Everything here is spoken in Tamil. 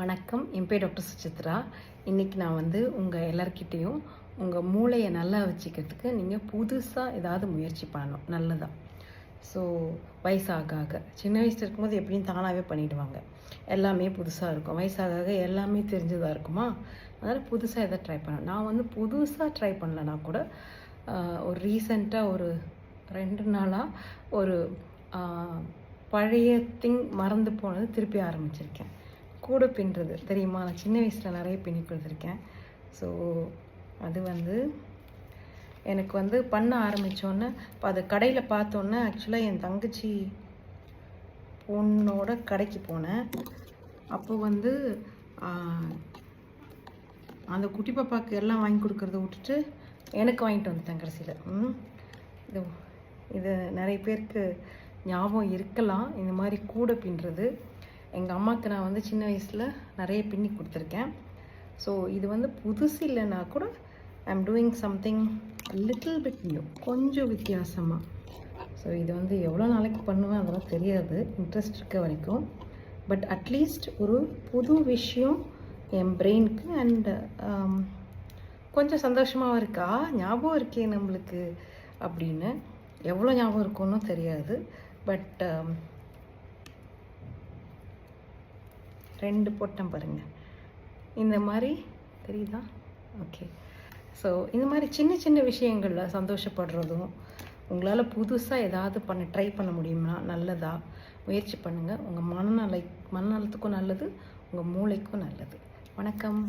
வணக்கம். என் பேர் டாக்டர் சுசித்ரா. இன்றைக்கி நான் வந்து உங்கள் எல்லார்கிட்டேயும் உங்கள் மூளையை நல்லா வச்சுக்கிறதுக்கு நீங்கள் புதுசாக ஏதாவது முயற்சி பண்ணணும். நல்லதாக ஸோ வயசாக ஆக. சின்ன வயசில் இருக்கும்போது எப்படியும் தானாகவே பண்ணிவிடுவாங்க எல்லாமே புதுசாக இருக்கும். வயசாக ஆக எல்லாமே தெரிஞ்சதாக இருக்குமா? அதனால் புதுசாக எதாவது ட்ரை பண்ணணும். நான் வந்து புதுசாக ட்ரை பண்ணலன்னா கூட ஒரு ரீசெண்டாக ஒரு ரெண்டு நாளாக ஒரு பழைய திங் மறந்து போனது திருப்பி ஆரம்பிச்சிருக்கேன். கூட பின்னுறது. தெரியுமா? நான் சின்ன வயசில் நிறைய பின்னி கொடுத்துருக்கேன் ஸோ அது வந்து எனக்கு வந்து பண்ண ஆரம்பித்தோன்னே இப்போ அது கடையில் பார்த்தோன்னே ஆக்சுவலாக என் தங்கச்சி பொண்ணோட கடைக்கு போனேன். அப்போ வந்து அந்த குட்டி பாப்பாவுக்கு எல்லாம் வாங்கி கொடுக்குறத விட்டுட்டு எனக்கு வாங்கிட்டு வந்துட்டேன் கடைசியில். ம். இது இது நிறைய பேருக்கு ஞாபகம் இருக்கலாம். இந்த மாதிரி கூடை பின்னுறது. எங்கள் அம்மாவுக்கு நான் வந்து சின்ன வயசில் நிறைய பின்னி கொடுத்துருக்கேன். ஸோ இது வந்து புதுசு இல்லைன்னா கூட I am doing something little bit new கொஞ்சம் வித்தியாசமாக ஸோ இது வந்து எவ்வளோ நாளைக்கு பண்ணுவேன் அதெல்லாம் தெரியாது. இன்ட்ரெஸ்ட் இருக்க வரைக்கும். பட் அட்லீஸ்ட் ஒரு புது விஷயம் என் பிரெயினுக்கு அண்டு um, கொஞ்சம் சந்தோஷமாகவும் இருக்கா? ஞாபகம் இருக்கே நம்மளுக்கு அப்படின்னு. எவ்வளோ ஞாபகம் இருக்கும்னு தெரியாது. பட் ரெண்டு போட்டேன் பாருங்கள் இந்த மாதிரி தெரியுதா? ஓகே ஸோ இந்த மாதிரி சின்ன சின்ன விஷயங்களில் சந்தோஷப்படுறதும் உங்களால் புதுசாக ஏதாவது பண்ண ட்ரை பண்ண முடியுமா? நல்லதா? முயற்சி பண்ணுங்கள் உங்கள் மனநலை மனநலத்துக்கும் நல்லது உங்கள் மூளைக்கும் நல்லது. வணக்கம்.